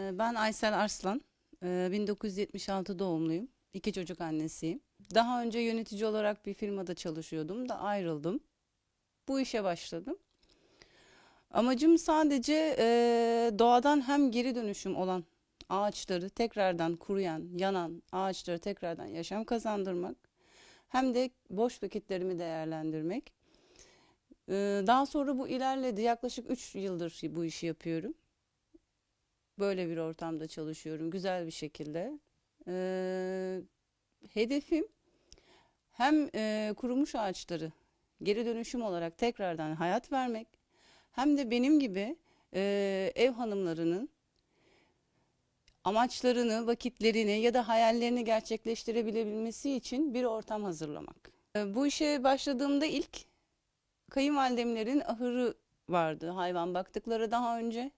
Ee, Ben Aysel Arslan, Ee, 1976 doğumluyum. İki çocuk annesiyim. Daha önce yönetici olarak bir firmada çalışıyordum da ayrıldım. Bu işe başladım. Amacım sadece e, doğadan hem geri dönüşüm olan ağaçları tekrardan kuruyan, yanan ağaçları tekrardan yaşam kazandırmak hem de boş vakitlerimi değerlendirmek. Ee, Daha sonra bu ilerledi. Yaklaşık 3 yıldır bu işi yapıyorum. Böyle bir ortamda çalışıyorum güzel bir şekilde. Ee, hedefim hem e, kurumuş ağaçları geri dönüşüm olarak tekrardan hayat vermek hem de benim gibi e, ev hanımlarının amaçlarını, vakitlerini ya da hayallerini gerçekleştirebilmesi için bir ortam hazırlamak. E, bu işe başladığımda ilk kayınvalidemlerin ahırı vardı hayvan baktıkları daha önce.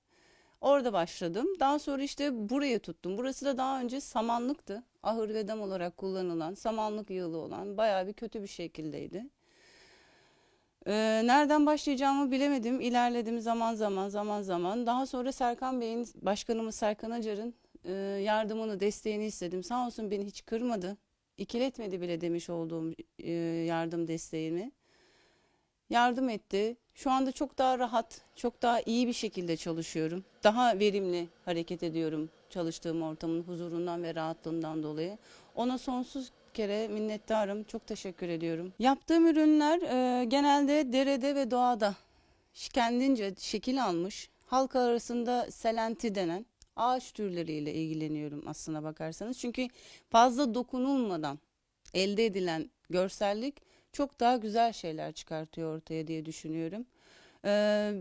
Orada başladım. Daha sonra işte buraya tuttum. Burası da daha önce samanlıktı. Ahır ve dam olarak kullanılan, samanlık yığılı olan bayağı bir kötü bir şekildeydi. Ee, nereden başlayacağımı bilemedim. İlerledim zaman zaman zaman zaman. Daha sonra Serkan Bey'in, başkanımız Serkan Acar'ın e, yardımını, desteğini istedim. Sağ olsun beni hiç kırmadı. İkiletmedi bile demiş olduğum e, yardım desteğimi yardım etti. Şu anda çok daha rahat, çok daha iyi bir şekilde çalışıyorum. Daha verimli hareket ediyorum çalıştığım ortamın huzurundan ve rahatlığından dolayı. Ona sonsuz kere minnettarım. Çok teşekkür ediyorum. Yaptığım ürünler e, genelde derede ve doğada kendince şekil almış. Halk arasında selenti denen ağaç türleriyle ilgileniyorum aslına bakarsanız. Çünkü fazla dokunulmadan elde edilen görsellik çok daha güzel şeyler çıkartıyor ortaya diye düşünüyorum. Ee,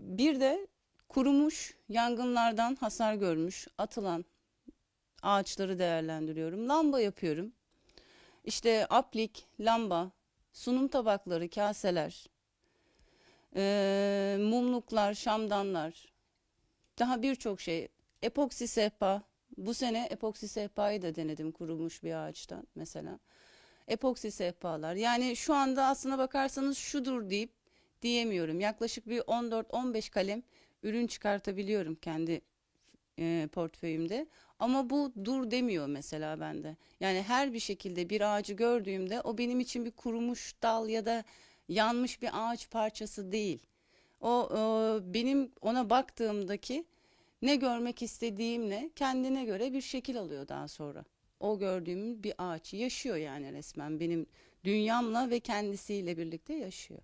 bir de kurumuş, yangınlardan hasar görmüş, atılan ağaçları değerlendiriyorum. Lamba yapıyorum. İşte aplik, lamba, sunum tabakları, kaseler, ee, mumluklar, şamdanlar, daha birçok şey. Epoksi sehpa. Bu sene epoksi sehpayı da denedim kurumuş bir ağaçtan mesela epoksi sehpalar. Yani şu anda aslına bakarsanız şudur deyip diyemiyorum. Yaklaşık bir 14-15 kalem ürün çıkartabiliyorum kendi e, portföyümde. Ama bu dur demiyor mesela bende. Yani her bir şekilde bir ağacı gördüğümde o benim için bir kurumuş dal ya da yanmış bir ağaç parçası değil. O e, benim ona baktığımdaki ne görmek istediğimle kendine göre bir şekil alıyor daha sonra o gördüğüm bir ağaç yaşıyor yani resmen benim dünyamla ve kendisiyle birlikte yaşıyor.